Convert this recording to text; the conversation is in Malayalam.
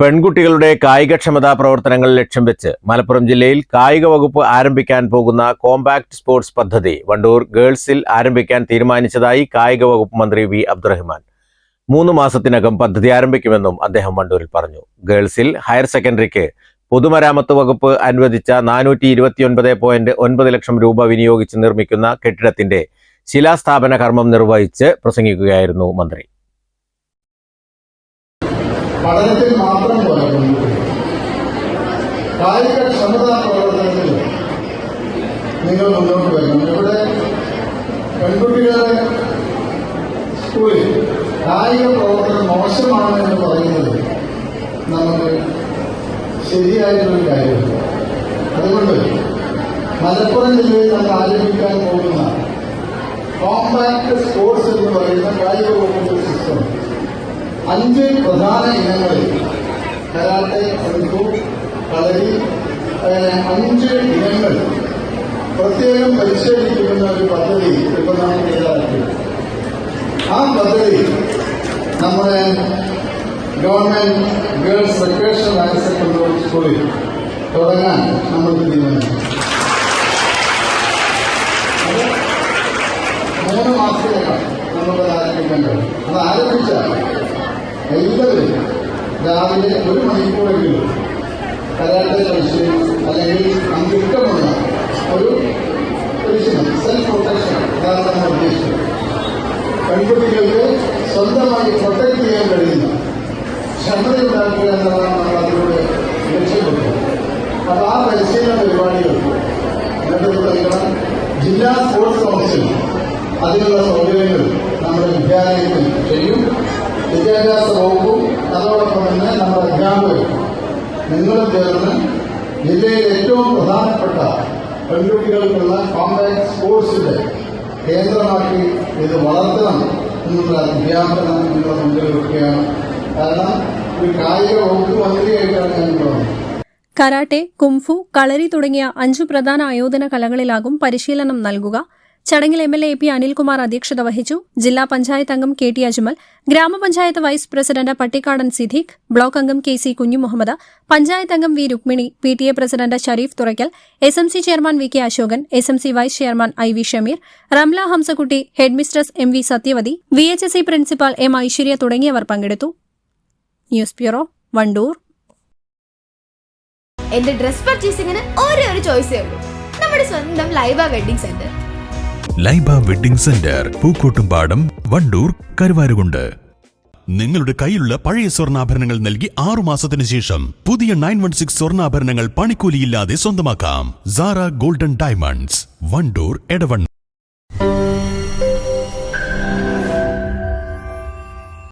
പെൺകുട്ടികളുടെ കായികക്ഷമതാ പ്രവർത്തനങ്ങൾ ലക്ഷ്യം വെച്ച് മലപ്പുറം ജില്ലയിൽ കായിക വകുപ്പ് ആരംഭിക്കാൻ പോകുന്ന കോമ്പാക്ട് സ്പോർട്സ് പദ്ധതി വണ്ടൂർ ഗേൾസിൽ ആരംഭിക്കാൻ തീരുമാനിച്ചതായി കായിക വകുപ്പ് മന്ത്രി വി അബ്ദുറഹ്മാൻ. മൂന്ന് മാസത്തിനകം പദ്ധതി ആരംഭിക്കുമെന്നും അദ്ദേഹം വണ്ടൂരിൽ പറഞ്ഞു. ഗേൾസിൽ ഹയർ സെക്കൻഡറിക്ക് പൊതുമരാമത്ത് വകുപ്പ് അനുവദിച്ച നാനൂറ്റി ഇരുപത്തിയൊൻപത് പോയിന്റ് ഒൻപത് ലക്ഷം രൂപ വിനിയോഗിച്ച് നിർമ്മിക്കുന്ന കെട്ടിടത്തിന്റെ ശിലാസ്ഥാപന കർമ്മം നിർവഹിച്ച് പ്രസംഗിക്കുകയായിരുന്നു മന്ത്രി. പഠനത്തിൽ മാത്രം പോലെ പെൺകുട്ടികൾ കായിക ക്ഷമതാ പ്രവർത്തനത്തിൽ നിങ്ങൾ മുന്നോട്ട് വരണം. ഇവിടെ പെൺകുട്ടികളെ സ്കൂളിൽ കായിക പ്രവർത്തനം മോശമാണ് എന്ന് പറയുന്നത് നമുക്ക് ശരിയായിട്ടുള്ള കാര്യമില്ല. അതുകൊണ്ട് മലപ്പുറം ജില്ലയിൽ നമ്മൾ ആരംഭിക്കാൻ പോകുന്ന കോമ്പാക്ട് സ്പോർട്സ് എന്ന് പറയുന്ന കായിക വകുപ്പിന്റെ സിസ്റ്റം അഞ്ച് പ്രധാന ഇനങ്ങളിൽ കരാട്ടെ സിന്ധു കളരി അങ്ങനെ അഞ്ച് ഇനങ്ങൾ പ്രത്യേകം പരിശോധിക്കുന്ന ഒരു പദ്ധതി ഇപ്പൊ നാം തയ്യാറാക്കി ആ പദ്ധതി നമ്മുടെ government girls recreation higher secondary സ്കൂളിൽ തുടങ്ങാൻ നമ്മൾ തീരുമാനിച്ചു. മൂന്ന് മൂന്ന് നമ്മൾ അത് ആരംഭിക്കേണ്ടത് അത് ആരംഭിച്ചാൽ എല്ലാവരും രാവിലെ ഒരു മണിക്കൂറെങ്കിലും കരാട്ടെ പരിശീലനം അല്ലെങ്കിൽ നമുക്ക് ഒരു പരിശീലനം സെൽഫ് പ്രൊട്ടക്ഷൻ അതാണ് നമ്മൾ ഉദ്ദേശിച്ചത്. പെൺകുട്ടികൾക്ക് സ്വന്തമായി പ്രൊട്ടക്ട് ചെയ്യാൻ കഴിയുന്ന ക്ഷമതയുണ്ടാക്കുക എന്നതാണ് നമ്മൾ അതിലൂടെ ലക്ഷ്യമിട്ടത് അപ്പോൾ ആ പരിശീലന പരിപാടികൾ നൽകണം ജില്ലാ സ്പോർട്സ് കൗൺസിൽ അതിനുള്ള സൗകര്യങ്ങൾ നമ്മുടെ വിദ്യാലയത്തിൽ ചെയ്യും. വിദ്യാഭ്യാസ വകുപ്പും അതോടൊപ്പം തന്നെ നമ്മുടെ അധ്യാപകരും നിങ്ങളും ചേർന്ന് ജില്ലയിലെ ഏറ്റവും പ്രധാനപ്പെട്ട പെൺകുട്ടികൾക്കുള്ള കോമ്പാക്ട് സ്പോർട്സിന്റെ കേന്ദ്രമാക്കി ഇത് വളർത്തണം എന്നുള്ള അധ്യാപനം നിങ്ങളുടെ മുന്നിൽ വെക്കുകയാണ് കാരണം ഒരു കായിക വകുപ്പ് മന്ത്രിയായിട്ടാണ് ഞാൻ പറഞ്ഞത് കരാട്ടെ കുംഫു കളരി തുടങ്ങിയ അഞ്ചു പ്രധാന ആയോധന കലകളിലാകും പരിശീലനം നൽകുക. ചടങ്ങിൽ M L A P Anilkumar അധ്യക്ഷത വഹിച്ചു. ജില്ലാ പഞ്ചായത്ത് അംഗം കെ ടി അജ്മൽ ഗ്രാമപഞ്ചായത്ത് vice president Pattikkadan Siddique block അംഗം കെ സി കുഞ്ഞുമുഹമ്മദ് പഞ്ചായത്ത് അംഗം V Rukmini P T A president Shareef Thurakkal S M C chairman V K Ashokan S M C vice chairman I V Shameer Ramla Hamsakutty headmistress M V Sathyavathi V H S C principal M Aishwarya തുടങ്ങിയവർ പങ്കെടുത്തു. News bureau Wandoor. എന്റെ ഡ്രസ് പർച്ചേസിംഗിന് ഒരേ ഒരു ചോയ്സേ ഉള്ളൂ. നമ്മുടെ സ്വന്തം Laiba wedding centre. Laiba wedding centre Pookkottumpadam Wandoor Karuvarakundu. നിങ്ങളുടെ കയ്യിലുള്ള പഴയ സ്വർണാഭരണങ്ങൾ നൽകി ആറു മാസത്തിന് ശേഷം പുതിയ നയൻ വൺ സിക്സ് സ്വർണാഭരണങ്ങൾ പണിക്കൂലിയില്ലാതെ സ്വന്തമാക്കാം. Sara golden diamonds Wandoor Edavanna.